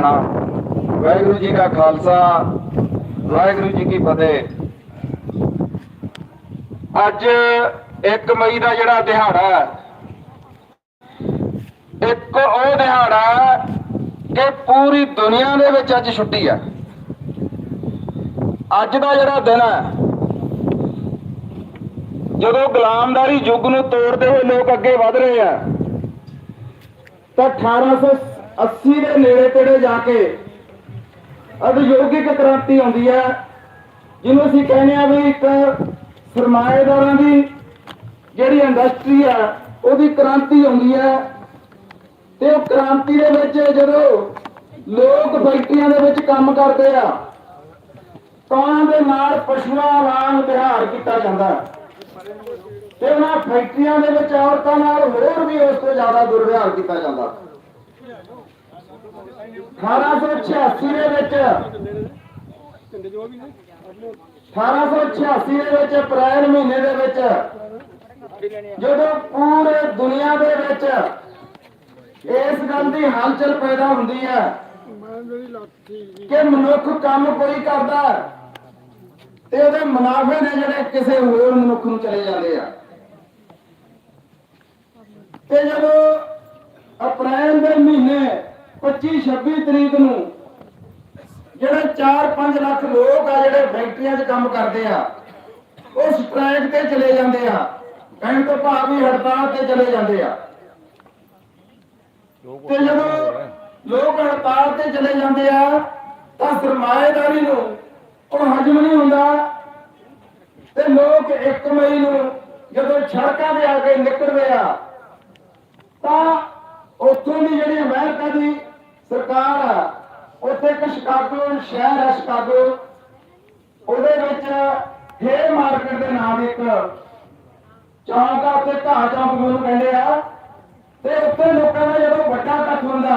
ਭੈਣਾਂ ਵਾਹਿਗੁਰੂ ਜੀ ਕਾ ਖਾਲਸਾ, ਵਾਹਿਗੁਰੂ ਜੀ ਕੀ ਫਤਿਹ। ਅੱਜ 1 ਮਈ ਦਾ ਜਿਹੜਾ ਦਿਹਾੜਾ ਹੈ, ਇੱਕ ਉਹ ਦਿਹਾੜਾ ਕਿ ਪੂਰੀ ਦੁਨੀਆ ਦੇ ਵਿੱਚ ਅੱਜ ਛੁੱਟੀ ਹੈ। ਅੱਜ ਦਾ ਜਿਹੜਾ ਦਿਨ ਹੈ, ਜਦੋਂ ਗੁਲਾਮਦਾਰੀ ਯੁੱਗ ਨੂੰ ਤੋੜਦੇ ਹੋਏ ਲੋਕ ਅੱਗੇ ਵਧ ਰਹੇ ਆ ਤਾਂ 1880 ਦੇ ਨੇੜੇ ਤੇੜੇ ਜਾ ਕੇ ਉਦਯੋਗਿਕ ਕ੍ਰਾਂਤੀ ਆਉਂਦੀ ਹੈ, ਜਿਹਨੂੰ ਅਸੀਂ ਕਹਿੰਦੇ ਆ ਵੀ ਇੱਕ ਸਰਮਾਏਦਾਰਾਂ ਦੀ ਜਿਹੜੀ ਇੰਡਸਟਰੀ ਆ ਉਹਦੀ ਕ੍ਰਾਂਤੀ ਆਉਂਦੀ ਹੈ। ਤੇ ਉਹ ਕ੍ਰਾਂਤੀ ਦੇ ਵਿੱਚ ਜਦੋਂ ਲੋਕ ਫੈਕਟਰੀਆਂ ਦੇ ਵਿੱਚ ਕੰਮ ਕਰਦੇ ਆ, ਤਾਂ ਦੇ ਨਾਲ ਪਸ਼ੂਆਂ ਵਾਂਗ ਵਿਹਾਰ ਕੀਤਾ ਜਾਂਦਾ ਤੇ ਉਹਨਾਂ ਫੈਕਟਰੀਆਂ ਦੇ ਵਿੱਚ ਔਰਤਾਂ ਨਾਲ ਹੋਰ ਵੀ ਉਸ ਤੋਂ ਜ਼ਿਆਦਾ ਦੁਰਵਿਹਾਰ ਕੀਤਾ ਜਾਂਦਾ 1886 ਦੇ ਵਿੱਚ 1886 ਦੇ ਵਿੱਚ ਅਪ੍ਰੈਲ ਮਹੀਨੇ ਦੇ ਵਿੱਚ ਜਦੋਂ ਪੂਰੇ ਦੁਨੀਆ ਦੇ ਵਿੱਚ ਇਸ ਗੱਲ ਦੀ ਹਲਚਲ ਪੈਦਾ ਹੁੰਦੀ ਹੈ ਕਿ ਮਨੁੱਖ ਕੰਮ ਕੋਈ ਕਰਦਾ ਤੇ ਉਹਦੇ ਮੁਨਾਫੇ ਨੇ ਜਿਹੜੇ ਕਿਸੇ ਹੋਰ ਮਨੁੱਖ ਨੂੰ ਚਲੇ ਜਾਂਦੇ ਆ। ਤੇ ਜਦੋਂ ਅਪ੍ਰੈਲ ਦੇ ਮਹੀਨੇ 25 26 ਤਰੀਕ ਨੂੰ ਜਿਹੜੇ 4-5 ਲੱਖ ਲੋਕ ਆ ਜਿਹੜੇ ਫੈਕਟਰੀਆਂ 'ਚ ਕੰਮ ਕਰਦੇ ਆ, ਉਹ ਸਟ੍ਰਾਈਕ ਤੇ ਚਲੇ ਜਾਂਦੇ ਆ ਕਹਿਣ ਤੋਂ ਭਾਵ ਵੀ ਹੜਤਾਲ ਤੇ ਚਲੇ ਜਾਂਦੇ ਆ। ਤੇ ਜਦੋਂ ਲੋਕ ਹੜਤਾਲ ਤੇ ਚਲੇ ਜਾਂਦੇ ਆ, ਤਾਂ ਸਰਮਾਏਦਾਰੀ ਨੂੰ ਉਹ ਹਜਮ ਨਹੀਂ ਹੁੰਦਾ। ਤੇ ਲੋਕ 1 ਮਈ ਨੂੰ ਜਦੋਂ ਸੜਕਾਂ ਤੇ ਆ ਕੇ ਨਿਕਲਦੇ ਆ, ਤਾਂ ਉੱਥੋਂ ਦੀ ਜਿਹੜੀ ਅਮਰੀਕਾ ਦੀ ਸਰਕਾਰ ਆ ਉੱਥੇ ਇੱਕ ਸ਼ਿਕਾਗੋ, ਸ਼ਹਿਰ ਹੈ ਸ਼ਿਕਾਗੋ। ਉਹਦੇ ਵਿੱਚ ਹੇ ਮਾਰਕੀਟ ਦੇ ਨਾਮ ਇੱਕ ਚੌਂਕ ਆ ਉੱਤੇ ਘਾਹ ਚੌਂਕ ਨੂੰ ਕਹਿੰਦੇ ਆ। ਤੇ ਉੱਥੇ ਲੋਕਾਂ ਦਾ ਜਦੋਂ ਵੱਡਾ ਇਕੱਠ ਹੁੰਦਾ,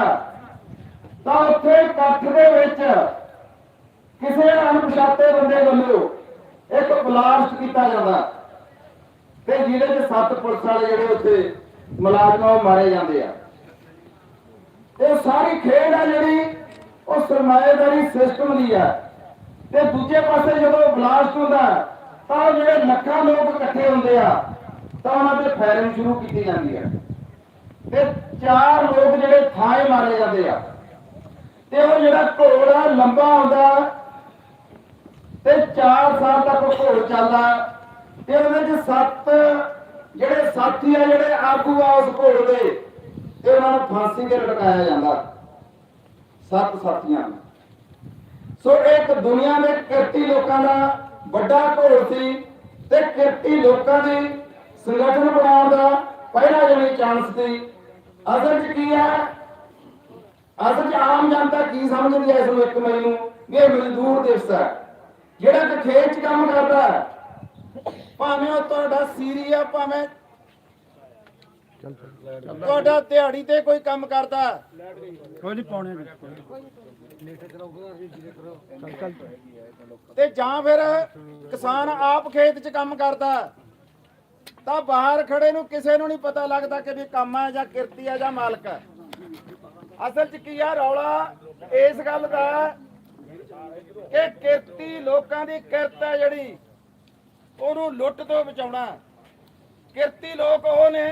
ਤਾਂ ਉੱਥੇ ਇਕੱਠ ਦੇ ਵਿੱਚ ਕਿਸੇ ਅਣਪਛਾਤੇ ਬੰਦੇ ਵੱਲੋਂ ਇੱਕ ਬਲਾਸਟ ਕੀਤਾ ਜਾਂਦਾ। ਤੇ ਜਿਹਦੇ ਚ ਸੱਤ ਪੁਲਿਸ ਵਾਲੇ ਜਿਹੜੇ ਉੱਥੇ ਮੁਲਾਜ਼ਮ ਉਹ ਮਾਰੇ ਜਾਂਦੇ ਆ। ਇਹ ਸਾਰੀ ਖੇਡ ਆ ਜਿਹੜੀ, ਉਹ ਸਰਮਾਏਦਾਰੀ ਸਿਸਟਮ ਦੀ ਆ। ਤੇ ਦੂਜੇ ਪਾਸੇ ਜਦੋਂ ਬਲਾਸਟ ਹੁੰਦਾ, ਤਾਂ ਜਿਹੜੇ ਲੱਖਾਂ ਲੋਕ ਇਕੱਠੇ ਹੁੰਦੇ ਆ, ਤਾਂ ਉਹਨਾਂ ਤੇ ਫਾਇਰਿੰਗ ਸ਼ੁਰੂ ਕੀਤੀ ਜਾਂਦੀ ਆ। ਤੇ ਚਾਰ ਲੋਕ ਜਿਹੜੇ ਥਾਏ ਮਾਰੇ ਜਾਂਦੇ ਆ। ਤੇ ਉਹ ਜਿਹੜਾ ਘੋੜਾ ਲੰਬਾ ਹੁੰਦਾ, ਤੇ 4 ਸਾਲ ਤੱਕ ਉਹ ਘੋੜ ਚੱਲਦਾ। ਤੇ ਉਹਦੇ ਚ ਸੱਤ, ਜਿਹੜੇ ਸਾਥੀ ਆ, ਜਿਹੜੇ ਆਗੂ ਆ ਉਸ ਘੋੜ ਦੇ ਤੇ ਉਹਨਾਂ ਨੂੰ ਫਾਂਸੀ ਤੇ ਲਟਕਾਇਆ ਜਾਂਦਾ। ਸੱਤ ਸਾਥੀਆਂ ਸੋ ਇੱਕ ਦੁਨੀਆ ਦੇ ਕਿਰਤੀ ਲੋਕਾਂ ਦਾ ਵੱਡਾ ਘੋੜ ਸੀ ਤੇ ਕਿਰਤੀ ਲੋਕਾਂ ਦੀ ਸੰਗਠਨ ਬਣਾਉਣ ਦਾ ਪਹਿਲਾ ਜਿਹੜੀ ਚਾਂਸ ਸੀ। ਅਸਲ 'ਚ ਕੀ ਹੈ? ਅਸਲ 'ਚ ਆਮ ਜਨਤਾ ਕੀ ਸਮਝਦੀ ਹੈ ਇਸ ਨੂੰ 1 ਮਈ ਨੂੰ? ਇਹ ਮਜ਼ਦੂਰ ਦਿਵਸ ਹੈ। ਜਿਹੜਾ ਕਿ ਖੇਤ 'ਚ ਕੰਮ ਕਰਦਾ ਭਾਵੇਂ ਉਹ ਤੁਹਾਡਾ ਸੀਰੀਆ ਭਾਵੇਂ ਤੁਹਾਡਾ ਦਿਹਾੜੀ ਤੇ ਕੋਈ ਕੰਮ ਕਰਦਾ। ਕੋਈ ਨਹੀਂ ਪਾਉਣੇ ਤੇ ਜਾਂ ਫਿਰ ਕਿਸਾਨ ਆਪ ਖੇਤ 'ਚ ਕੰਮ ਕਰਦਾ? ਤਾਂ ਬਾਹਰ ਖੜੇ ਨੂੰ ਕਿਸੇ ਨੂੰ ਨਹੀਂ ਪਤਾ ਲੱਗਦਾ ਕਿ ਵੀ ਕੰਮ ਹੈ ਜਾਂ ਕਿਰਤੀ ਹੈ ਜਾਂ ਮਾਲਕ ਹੈ ਅਸਲ 'ਚ ਕੀ ਆ ਰੌਲਾ ਇਸ ਗੱਲ ਦਾ ਕਿ ਕਿਰਤੀ ਲੋਕਾਂ ਦੀ ਕਿਰਤ ਹੈ ਜਿਹੜੀ ਉਹਨੂੰ ਲੁੱਟ ਤੋਂ ਬਚਾਉਣਾ। ਕਿਰਤੀ ਲੋਕ ਉਹ ਨੇ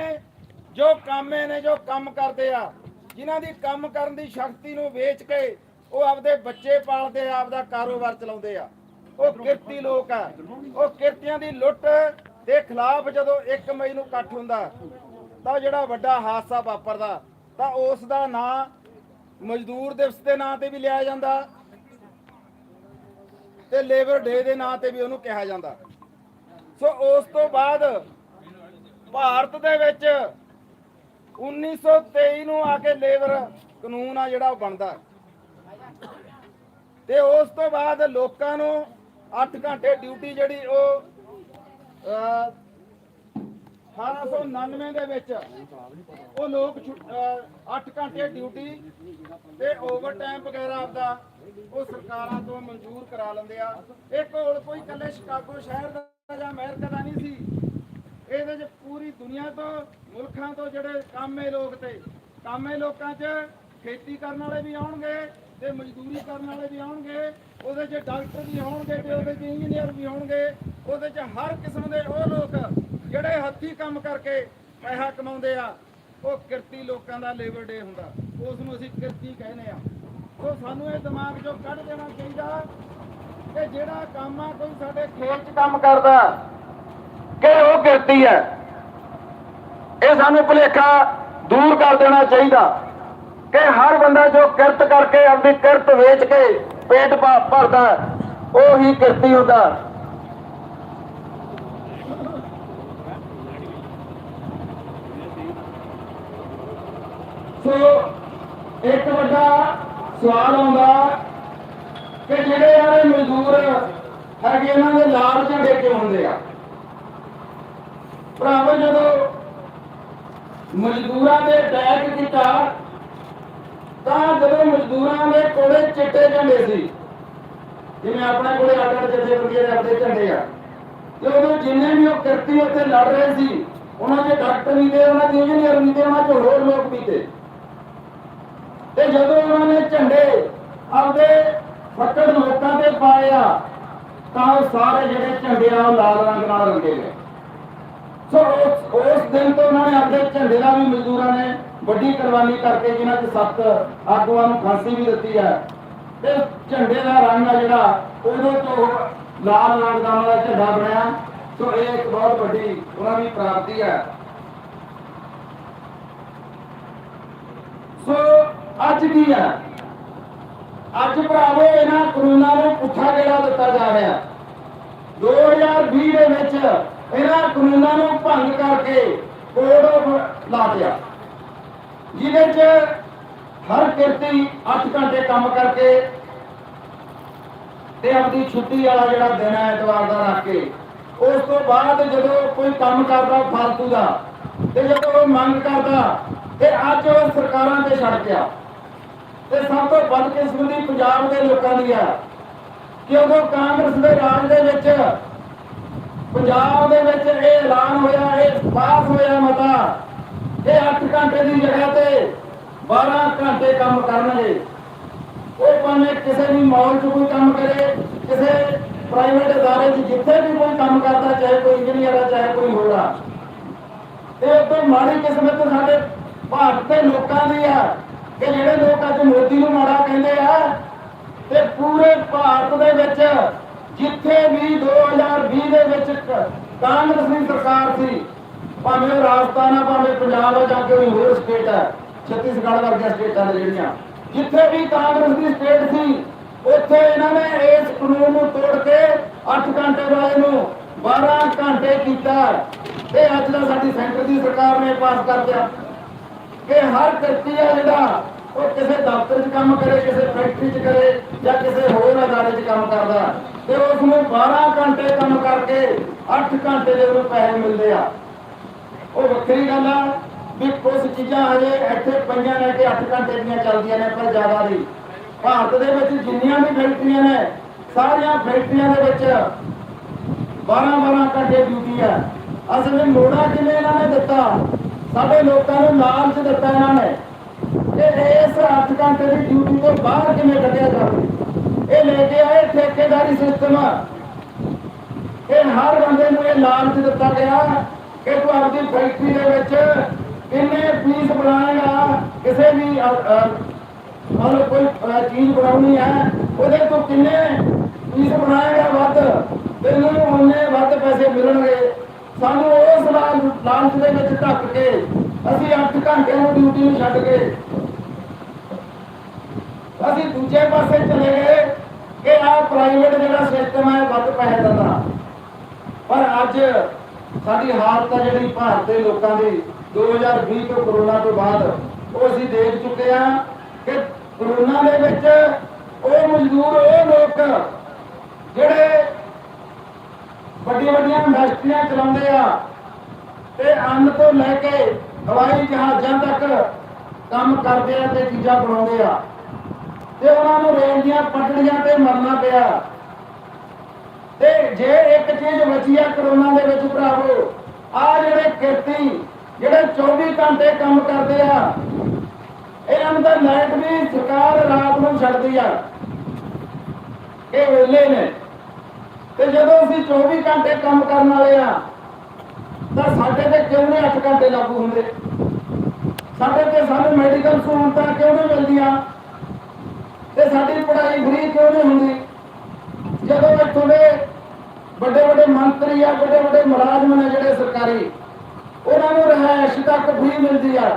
ਜੋ ਕਾਮੇ ਨੇ ਜੋ ਕੰਮ ਕਰਦੇ ਆ ਜਿਨ੍ਹਾਂ ਦੀ ਕੰਮ ਕਰਨ ਦੀ ਸ਼ਕਤੀ ਨੂੰ ਵੇਚ ਕੇ ਉਹ ਆਪਦੇ ਬੱਚੇ ਪਾਲਦੇ ਆ ਆਪਦਾ ਕਾਰੋਬਾਰ ਚਲਾਉਂਦੇ ਆ। ਉਹ ਕਿਰਤੀ ਲੋਕ ਆ। ਉਹ ਕਿਰਤੀਆਂ ਦੀ ਲੁੱਟ ਦੇ ਖਿਲਾਫ ਜਦੋਂ 1 ਮਈ ਨੂੰ ਇਕੱਠ ਹੁੰਦਾ ਤਾਂ ਜਿਹੜਾ ਵੱਡਾ ਹਾਦਸਾ ਵਾਪਰਦਾ ਤਾਂ ਉਸ ਦਾ ਨਾਂ ਮਜ਼ਦੂਰ ਦਿਵਸ ਦੇ ਨਾਂ ਤੇ ਵੀ ਲਿਆ ਜਾਂਦਾ ਤੇ ਲੇਬਰ ਡੇ ਦੇ ਨਾਂ ਤੇ ਵੀ ਉਹਨੂੰ ਕਿਹਾ ਜਾਂਦਾ। ਸੋ ਉਸ ਤੋਂ ਬਾਅਦ ਭਾਰਤ ਦੇ ਵਿੱਚ 1923 ਨੂੰ ਆ ਕੇ ਲੇਬਰ ਕਾਨੂੰਨ ਆ ਜਿਹੜਾ ਉਹ ਬਣਦਾ ਤੇ ਉਸ ਤੋਂ ਬਾਅਦ ਲੋਕਾਂ ਨੂੰ 8 ਘੰਟੇ ਡਿਊਟੀ ਜਿਹੜੀ ਉਹ ਅਹ, 1899 ਦੇ ਵਿੱਚ ਉਹ ਲੋਕ 8 ਘੰਟੇ ਡਿਊਟੀ ਤੇ ਓਵਰ ਟਾਈਮ ਵਗੈਰਾ ਆਪਦਾ ਉਹ ਸਰਕਾਰਾਂ ਤੋਂ ਮਨਜ਼ੂਰ ਕਰਾ ਲੈਂਦੇ ਆ। ਇਹ ਕੋਲ ਕੋਈ ਇਕੱਲੇ ਸ਼ਿਕਾਗੋ ਸ਼ਹਿਰ ਦਾ ਜਾਂ ਅਮਰੀਕਾ ਦਾ ਨਹੀਂ ਸੀ। ਇਹਦੇ 'ਚ ਪੂਰੀ ਦੁਨੀਆ ਤੋਂ, ਮੁਲਕਾਂ ਤੋਂ ਜਿਹੜੇ ਕਾਮੇ ਲੋਕ ਤੇ, ਕਾਮੇ ਲੋਕਾਂ 'ਚ ਖੇਤੀ ਕਰਨ ਵਾਲੇ ਵੀ ਆਉਣਗੇ ਤੇ ਮਜ਼ਦੂਰੀ ਕਰਨ ਵਾਲੇ ਵੀ ਆਉਣਗੇ, ਉਹਦੇ 'ਚ ਡਾਕਟਰ ਵੀ ਹੋਣਗੇ ਤੇ ਉਹਦੇ 'ਚ ਇੰਜੀਨੀਅਰ ਵੀ ਹੋਣਗੇ, ਉਹਦੇ 'ਚ ਹਰ ਕਿਸਮ ਦੇ ਉਹ ਲੋਕ ਜਿਹੜੇ ਹੱਥੀਂ ਕੰਮ ਕਰਕੇ ਪੈਸਾ ਕਮਾਉਂਦੇ ਆ, ਉਹ ਕਿਰਤੀ ਲੋਕਾਂ ਦਾ ਲੇਬਰ ਡੇ ਹੁੰਦਾ। ਉਸ ਨੂੰ ਅਸੀਂ ਕਿਰਤੀ ਕਹਿੰਦੇ ਆ। ਸੋ ਸਾਨੂੰ ਇਹ ਦਿਮਾਗ 'ਚੋਂ ਕੱਢ ਦੇਣਾ ਚਾਹੀਦਾ ਕਿ ਜਿਹੜਾ ਕੰਮ ਆ, ਕੋਈ ਸਾਡੇ ਖੇਤ 'ਚ ਕੰਮ ਕਰਦਾ ਉਹ ਕਿਰਤੀ ਹੈ। ਇਹ ਸਾਨੂੰ ਭੁਲੇਖਾ ਦੂਰ ਕਰ ਦੇਣਾ ਚਾਹੀਦਾ ਕਿ ਹਰ ਬੰਦਾ ਜੋ ਕਿਰਤ ਕਰਕੇ ਆਪਣੀ ਕਿਰਤ ਵੇਚ ਕੇ ਪੇਟ ਭਰਦਾ ਉਹ ਹੀ ਕਿਰਤੀ ਹੁੰਦਾ। ਸੋ, ਇੱਕ ਵੱਡਾ ਸਵਾਲ ਆਉਂਦਾ ਕਿ ਜਿਹੜੇ ਯਾਰ ਮਜ਼ਦੂਰ ਹੈਗੇ, ਇਹਨਾਂ ਦੇ ਲਾਲ ਝੰਡੇ ਕਿਉਂ ਹੁੰਦੇ ਆ? ਭਰਾਵੋ, ਜਦੋਂ ਮਜ਼ਦੂਰਾਂ ਦੇ ਅਟੈਕ ਕੀਤਾ, ਤਾਂ ਜਦੋਂ ਮਜ਼ਦੂਰਾਂ ਦੇ ਕੋਲੇ ਚਿੱਟੇ ਝੰਡੇ ਸੀ, ਜਿਵੇਂ ਆਪਣੇ ਕੋਲੇ ਅੱਡ ਅੱਡ ਜਥੇਬੰਦੀਆਂ ਦੇ ਆਪਣੇ ਝੰਡੇ ਆ, ਤੇ ਉਦੋਂ ਜਿੰਨੇ ਵੀ ਉਹ ਕਿਰਤੀ ਉੱਤੇ ਲੜ ਰਹੇ ਸੀ, ਉਹਨਾਂ ਦੇ ਡਾਕਟਰ ਵੀ ਤੇ, ਉਹਨਾਂ ਦੇ ਇੰਜੀਨੀਅਰ ਵੀ ਤੇ, ਉਹਨਾਂ ਚ ਹੋਰ ਲੋਕ ਵੀ ਤੇ। ਤੇ ਜਦੋਂ ਉਹਨਾਂ ਨੇ ਝੰਡੇ ਆਪਦੇ ਫੱਕੜ ਲੋਕਾਂ ਤੇ ਪਾਏ ਆ, ਤਾਂ ਉਹ ਸਾਰੇ ਜਿਹੜੇ ਝੰਡੇ ਆ ਉਹ ਲਾਲ ਰੰਗ ਨਾਲ ਰੰਗੇ ਗਏ। ਸੋ ਉਸ ਉਸ ਦਿਨ ਤੋਂ ਉਹਨਾਂ ਨੇ ਆਪਣੇ ਝੰਡੇ ਦਾ ਵੀ ਮਜ਼ਦੂਰਾਂ ਨੇ ਵੱਡੀ ਕੁਰਬਾਨੀ ਕਰਕੇ ਜਿਨ੍ਹਾਂ ਚ ਸੱਤ ਆਗੂਆਂ ਨੂੰ ਫਾਂਸੀ ਵੀ ਦਿੱਤੀ ਹੈ। ਤੇ ਝੰਡੇ ਦਾ ਰੰਗ ਆ ਜਿਹੜਾ ਉਦੋਂ ਤੋਂ ਲਾਲ ਰੰਗ ਦਾ ਝੰਡਾ ਬਣਿਆ। ਸੋ ਇਹ ਇੱਕ ਬਹੁਤ ਵੱਡੀ ਉਹਨਾਂ ਦੀ ਪ੍ਰਾਪਤੀ ਹੈ। ਸੋ ਅੱਜ ਕੀ ਹੈ? ਅੱਜ ਭਰਾਵੋ, ਇਹਨਾਂ ਕਾਨੂੰਨਾਂ ਨੂੰ ਪੁੱਠਾ ਗੇੜਾ ਦਿੱਤਾ ਜਾ ਰਿਹਾ। 2020 ਦੇ ਵਿੱਚ ਇਹਨਾਂ ਕਾਨੂੰਨਾਂ ਨੂੰ ਭੰਗ ਕਰਕੇ ਕੋਡ ਆਫ ਲਾ ਦਿਆ। ਜਿਹਦੇ 'ਚ ਹਰ ਕਿਰਤੀ 8 ਘੰਟੇ ਕੰਮ ਕਰਕੇ ਤੇ ਆਪਣੀ ਛੁੱਟੀ ਵਾਲਾ ਜਿਹੜਾ ਦਿਨ ਹੈ ਐਤਵਾਰ ਦਾ ਰੱਖ ਕੇ, ਉਸ ਤੋਂ ਬਾਅਦ ਜਦੋਂ ਕੋਈ ਕੰਮ ਕਰਦਾ ਫਾਲਤੂ ਦਾ ਤੇ ਜਦੋਂ ਉਹ ਮੰਗ ਕਰਦਾ ਤੇ ਅੱਜ ਉਹ ਸਰਕਾਰਾਂ ਤੇ ਛੱਡ ਗਿਆ। ਤੇ ਸਭ ਤੋਂ ਬਦਕਿਸਮਤੀ ਪੰਜਾਬ ਦੇ ਲੋਕਾਂ ਦੀ ਆ ਕਿ ਉਦੋਂ ਕਾਂਗਰਸ ਦੇ ਰਾਜ ਦੇ ਵਿੱਚ ਪੰਜਾਬ ਦੇ ਵਿੱਚ ਇਹ ਐਲਾਨ ਹੋਇਆ, ਇਹ ਪਾਸ ਹੋਇਆ ਮਤਾ ਕਿ 8 ਘੰਟੇ ਦੀ ਜਗ੍ਹਾ ਤੇ 12 ਘੰਟੇ ਕੰਮ ਕਰਨਗੇ। ਉਹ ਭਾਵੇਂ ਕਿਸੇ ਵੀ ਮਾਲ 'ਚ ਕੋਈ ਕੰਮ ਕਰੇ, ਕਿਸੇ ਪ੍ਰਾਈਵੇਟ ਅਦਾਰੇ 'ਚ ਜਿੱਥੇ ਵੀ ਕੋਈ ਕੰਮ ਕਰਦਾ, ਚਾਹੇ ਕੋਈ ਇੰਜੀਨੀਅਰ ਆ, ਚਾਹੇ ਕੋਈ ਹੋਰ ਆ। ਤੇ ਉਦੋਂ ਮਾੜੀ ਕਿਸਮਤ ਸਾਡੇ ਭਾਰਤ ਦੇ ਲੋਕਾਂ ਦੀ ਆ, ਕਿ ਜਿਹੜੇ ਲੋਕ ਅੱਜ ਮੋਦੀ ਨੂੰ ਮਾੜਾ ਕਹਿੰਦੇ ਆ, ਤੇ ਪੂਰੇ ਭਾਰਤ ਦੇ ਵਿੱਚ ਜਿੱਥੇ ਵੀ 2020 ਦੇ ਵਿੱਚ ਕਾਂਗਰਸ ਦੀ ਸਰਕਾਰ ਸੀ, ਭਾਵੇਂ ਉਹ ਰਾਜਸਥਾਨ ਆ, ਭਾਵੇਂ ਪੰਜਾਬ ਆ, ਜਾਂ ਕੋਈ ਹੋਰ ਸਟੇਟ ਆ, ਛੱਤੀਸਗੜ੍ਹ ਵਰਗੀਆਂ ਸਟੇਟਾਂ ਨੇ ਜਿਹੜੀਆਂ। ਜਿੱਥੇ ਵੀ ਕਾਂਗਰਸ ਦੀ ਸਟੇਟ ਸੀ, ਉੱਥੇ ਇਹਨਾਂ ਨੇ ਇਸ ਕਾਨੂੰਨ ਨੂੰ ਤੋੜ ਕੇ 8 ਘੰਟੇ ਵਾਲੇ ਨੂੰ 12 ਘੰਟੇ ਕੀਤਾ। ਤੇ ਅੱਜ ਦਾ ਸਾਡੀ ਸੈਂਟਰ ਦੀ ਸਰਕਾਰ ਨੇ ਪਾਸ ਕਰ ਦਿਆ ਕਿ ਹਰ ਵਿਅਕਤੀ ਆ ਜਿਹੜਾ ਉਹ ਕਿਸੇ ਦਫ਼ਤਰ 'ਚ ਕੰਮ ਕਰੇ, ਕਿਸੇ ਫੈਕਟਰੀ 'ਚ ਕਰੇ ਜਾਂ ਕਿਸੇ ਹੋਰ ਅਦਾਰੇ 'ਚ ਕੰਮ ਕਰਦਾ। ਤੇ ਉਸ ਨੂੰ 12 ਘੰਟੇ ਕੰਮ ਕਰਕੇ 8 ਘੰਟੇ ਦੇ ਉਹਨੂੰ ਪੈਸੇ ਮਿਲਦੇ ਆ। ਉਹ ਵੱਖਰੀ ਗੱਲ ਆ ਵੀ ਕੁਝ ਚੀਜ਼ਾਂ ਹਜੇ ਇੱਥੇ ਪਈਆਂ ਨੇ ਕਿ 8 ਘੰਟੇ ਦੀਆਂ ਚੱਲਦੀਆਂ ਨੇ, ਪਰ ਜ਼ਿਆਦਾ ਨਹੀਂ। ਭਾਰਤ ਦੇ ਵਿੱਚ ਜਿੰਨੀਆਂ ਵੀ ਫੈਕਟਰੀਆਂ ਨੇ, ਸਾਰੀਆਂ ਫੈਕਟਰੀਆਂ ਦੇ ਵਿੱਚ 12 12 ਘੰਟੇ ਡਿਊਟੀ ਆ। ਅਸਲ ਵਿੱਚ ਮੋੜਾ ਕਿਵੇਂ ਇਹਨਾਂ ਨੇ ਦਿੱਤਾ? ਸਾਡੇ ਲੋਕਾਂ ਨੂੰ ਲਾਲਚ ਦਿੱਤਾ ਇਹਨਾਂ ਨੇ। ਕਿ ਇਸ 8 ਘੰਟੇ ਦੀ ਡਿਊਟੀ ਤੋਂ ਬਾਹਰ ਕਿਵੇਂ ਕੱਢਿਆ ਜਾਵੇ ਇਹ ਲੈ ਕੇ ਆਏ ਠੇਕੇਦਾਰੀ ਸਿਸਟਮ ਇਹ ਹਰ ਬੰਦੇ ਨੂੰ ਇਹ ਲਾਲਚ ਦਿੱਤਾ ਗਿਆ ਕਿ ਤੂੰ ਆਪਣੀ ਫੈਕਟਰੀ ਦੇ ਵਿੱਚ ਕਿੰਨੇ ਪੀਸ ਬਣਾਏਗਾ ਕਿਸੇ ਵੀ ਅ, ਕੋਈ ਚੀਜ਼ ਬਣਾਉਣੀ ਹੈ ਉਹਦੇ ਤੋਂ ਕਿੰਨੇ ਪੀਸ ਬਣਾਏਗਾ ਵੱਧ? ਤੈਨੂੰ ਉਹਨੇ ਵੱਧ ਪੈਸੇ ਮਿਲਣਗੇ। ਸਾਨੂੰ ਉਸ ਲਾਲਚ ਦੇ ਵਿੱਚ ਧੱਕ ਕੇ ਅਸੀਂ 8 ਘੰਟੇ ਨੂੰ ਡਿਊਟੀ ਨੂੰ ਛੱਡ ਕੇ ਅਸੀਂ ਦੂਜੇ ਪਾਸੇ ਚਲੇ ਗਏ ਕਿ ਆਹ ਪ੍ਰਾਈਵੇਟ ਜਿਹੜਾ ਸਿਸਟਮ ਹੈ, ਵੱਧ ਪੈਸੇ ਦਿੰਦਾ। ਪਰ ਅੱਜ ਸਾਡੀ ਹਾਲਤ ਹੈ ਜਿਹੜੀ ਭਾਰਤ ਦੇ ਲੋਕਾਂ ਦੀ 2020 ਤੋਂ ਕਰੋਨਾ ਤੋਂ ਬਾਅਦ, ਉਹ ਅਸੀਂ ਦੇਖ ਚੁੱਕੇ ਆ ਕਿ ਕਰੋਨਾ ਦੇ ਵਿੱਚ ਉਹ ਮਜ਼ਦੂਰ, ਉਹ ਲੋਕ ਜਿਹੜੇ ਵੱਡੀਆਂ ਵੱਡੀਆਂ ਇੰਡਸਟਰੀਆਂ ਚਲਾਉਂਦੇ ਆ, ਤੇ ਅੰਨ ਤੋਂ ਲੈ ਕੇ ਹਵਾਈ ਜਹਾਜ਼ਾਂ ਤੱਕ ਕੰਮ ਕਰਦੇ ਆ ਤੇ ਚੀਜ਼ਾਂ ਬਣਾਉਂਦੇ ਆ। ਤੇ ਉਹਨਾਂ ਨੂੰ ਰੇਲ ਦੀਆਂ ਪਟੜੀਆਂ ਤੇ ਮਰਨਾ ਪਿਆ। ਤੇ ਜੇ ਇੱਕ ਚੀਜ਼ ਬਚੀ ਆ ਕਰੋਨਾ ਦੇ ਵਿੱਚ ਭਰਾਵੋ ਆ ਜਿਹੜੇ ਕਿਰਤੀ ਜਿਹੜੇ 24 ਘੰਟੇ ਕੰਮ ਕਰਦੇ ਆ ਇਹਨਾਂ ਨੂੰ ਤਾਂ ਲਾਈਟ ਵੀ ਸਰਕਾਰ ਰਾਤ ਨੂੰ ਛੱਡਦੀ ਆ। ਇਹ ਵੇਲੇ ਨੇ। ਤੇ ਜਦੋਂ ਅਸੀਂ 24 ਘੰਟੇ ਕੰਮ ਕਰਨ ਵਾਲੇ ਆ, ਤਾਂ ਸਾਡੇ ਤੇ ਕਿਉਂ ਨਹੀਂ 8 ਘੰਟੇ ਲਾਗੂ ਹੁੰਦੇ? ਸਾਡੇ ਤੇ ਸਾਨੂੰ ਮੈਡੀਕਲ ਸਹੂਲਤਾਂ ਕਿਉਂ ਨਹੀਂ ਮਿਲਦੀਆਂ? ਤੇ ਸਾਡੀ ਪੜ੍ਹਾਈ ਫਰੀ ਕਿਉਂ ਨਹੀਂ ਹੁੰਦੀ? ਜਦੋਂ ਇੱਥੋਂ ਦੇ ਵੱਡੇ ਵੱਡੇ ਮੰਤਰੀ ਆ, ਵੱਡੇ ਵੱਡੇ ਮੁਲਾਜ਼ਮ ਨੇ ਜਿਹੜੇ ਸਰਕਾਰੀ, ਉਹਨਾਂ ਨੂੰ ਰਹਿائش ਤੱਕ ਫਰੀ ਮਿਲਦੀ ਆ।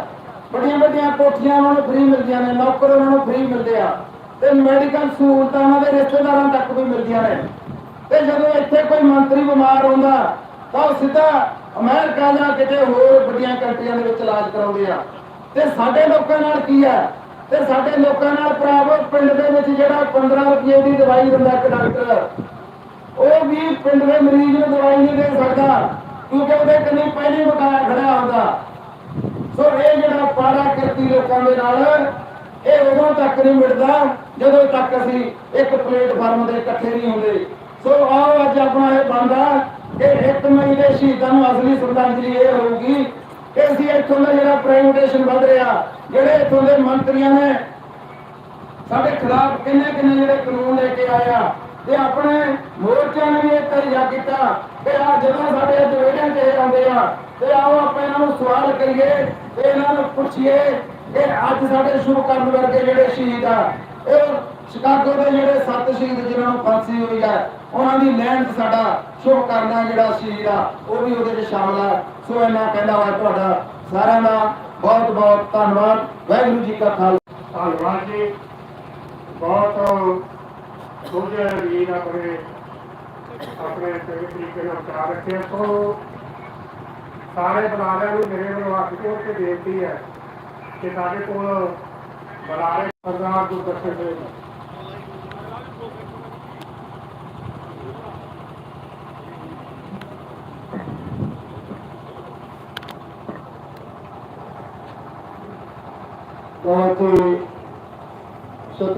ਵੱਡੀਆਂ ਵੱਡੀਆਂ ਕੋਠੀਆਂ ਉਹਨਾਂ ਨੂੰ ਫਰੀ ਮਿਲਦੀਆਂ ਨੇ, ਨੌਕਰ ਉਹਨਾਂ ਨੂੰ ਫਰੀ ਮਿਲਦੇ ਆ। ਤੇ ਮੈਡੀਕਲ ਸਹੂਲਤਾਂ ਉਹਨਾਂ ਦੇ ਰਿਸ਼ਤੇਦਾਰਾਂ ਤੱਕ ਵੀ ਮਿਲਦੀਆਂ ਨੇ। ਤੇ ਜਦੋਂ ਇੱਥੇ ਕੋਈ ਮੰਤਰੀ ਬਿਮਾਰ ਹੁੰਦਾ, ਤਾਂ ਉਹ ਸਿੱਧਾ ਅਮਰੀਕਾ ਜਾਂ ਕਿਤੇ ਹੋਰ ਵੱਡੀਆਂ ਕੰਟਰੀਆਂ ਦੇ ਵਿੱਚ ਇਲਾਜ ਕਰਾਉਂਦੇ ਆ। ਤੇ ਸਾਡੇ ਲੋਕਾਂ ਨਾਲ ਕੀ ਹੈ ਤੇ ਸਾਡੇ ਲੋਕਾਂ ਨਾਲ ਭਰਾਵੋ, ਪਿੰਡ ਦੇ ਵਿੱਚ ਜਿਹੜਾ 15 ਰੁਪਏ ਦੀ ਦਵਾਈ ਦਿੰਦਾ ਇੱਕ ਡਾਕਟਰ, ਉਹ ਵੀ ਪਿੰਡ ਦੇ ਮਰੀਜ਼ ਨੂੰ ਦਵਾਈ ਨਹੀਂ ਦੇ ਸਕਦਾ, ਕਿਉਂਕਿ ਉਹਦੇ ਕੰਨੀ ਪਹਿਲੇ ਬਕਾਇਆ ਖੜਾ ਹੁੰਦਾ। ਸੋ ਇਹ ਜਿਹੜਾ ਪਾਰਾ ਕਰਤੀ ਲੋਕਾਂ ਦੇ ਨਾਲ, ਇਹ ਉਦੋਂ ਤੱਕ ਨਹੀਂ ਮਿਟਦਾ, ਜਦੋਂ ਤੱਕ ਅਸੀਂ ਇੱਕ ਪਲੇਟਫਾਰਮ ਦੇ ਇਕੱਠੇ ਨਹੀਂ ਹੁੰਦੇ। ਸੋ ਆਓ ਅੱਜ ਆਪਣਾ ਇਹ ਬੰਦਾ ਕਿ ਇੱਕ ਮਈ ਸ਼ਹੀਦਾਂ ਨੂੰ ਅਸਲੀ ਸ਼ਰਧਾਂਜਲੀ ਇਹ ਹੋਊਗੀ ਕਿ ਅਸੀਂ ਇੱਥੋਂ ਦਾ ਜਿਹੜਾ ਪ੍ਰਾਈਵੇਟੇਸ਼ਨ ਵੱਧ ਰਿਹਾ ਜਿਹੜੇ ਇੱਥੋਂ ਦੇ ਮੰਤਰੀਆਂ ਨੇ, ਸਾਡੇ ਖਿਲਾਫ ਕਿੰਨੇ ਕਿੰਨੇ ਜਿਹੜੇ ਕਾਨੂੰਨ ਲੈ ਕੇ ਆਇਆ ਤੇ ਆਪਣੇ ਮੋਰਚਿਆਂ ਨੇ ਵੀ ਇਹ ਤਰੀਕਾ ਕੀਤਾ ਕਿ ਆ ਜਦੋਂ ਸਾਡੇ ਅੱਜ ਵਿਹੜਿਆਂ ਆਉਂਦੇ ਆ, ਤੇ ਆਓ ਆਪਾਂ ਇਹਨਾਂ ਨੂੰ ਸਵਾਲ ਕਰੀਏ, ਤੇ ਇਹਨਾਂ ਨੂੰ ਪੁੱਛੀਏ ਕਿ ਅੱਜ ਸਾਡੇ ਸ਼ੁਭ ਕਰਨ ਵਰਗੇ ਜਿਹੜੇ ਸ਼ਹੀਦ ਆ, ਇਹ ਸ਼ਿਕਾਗੋ ਦੇ ਜਿਹੜੇ ਸੱਤ ਸ਼ਹੀਦ ਜਿਨ੍ਹਾਂ ਨੂੰ ਫਾਂਸੀ ਹੋਈ ਹੈ ਉਹਨਾਂ ਦੀ ਲੈਂਡ ਸਾਡਾ ਸ਼ੁਭ ਕਰਨਾ ਜਿਹੜਾ ਸ਼ਹੀਦ ਆ, ਉਹ ਵੀ ਉਹਦੇ ਵਿੱਚ ਸ਼ਾਮਲ ਆ। ਸੋ ਇਹਨਾਂ ਕਹਿੰਦਾ ਵਾ ਤੁਹਾਡਾ ਸਾਰਿਆਂ ਦਾ ਬਹੁਤ ਬਹੁਤ ਧੰਨਵਾਦ, ਵਾਹਿਗੁਰੂ ਜੀ ਕਾ ਖਾਲਸਾ। ਧੰਨਵਾਦ ਜੀ। ਬਹੁਤ ਸੋਝੇ ਵੀਰ ਆਪਣੇ ਆਪਣੇ ਸਹੀ ਤਰੀਕੇ ਨਾਲ ਵਿਚਾਰ ਰੱਖੇ ਸੋ ਸਾਰੇ ਬੁਲਾਰਿਆਂ ਨੂੰ ਮੇਰੇ ਵੱਲੋਂ ਹੱਥ ਜੋੜ ਕੇ ਬੇਨਤੀ ਹੈ ਕਿ ਸਾਡੇ ਕੋਲ ਬੁਲਾਰੇ ਸਰਦਾਰ ਗੁਰਦਰਸ਼ਨ ਸਿੰਘ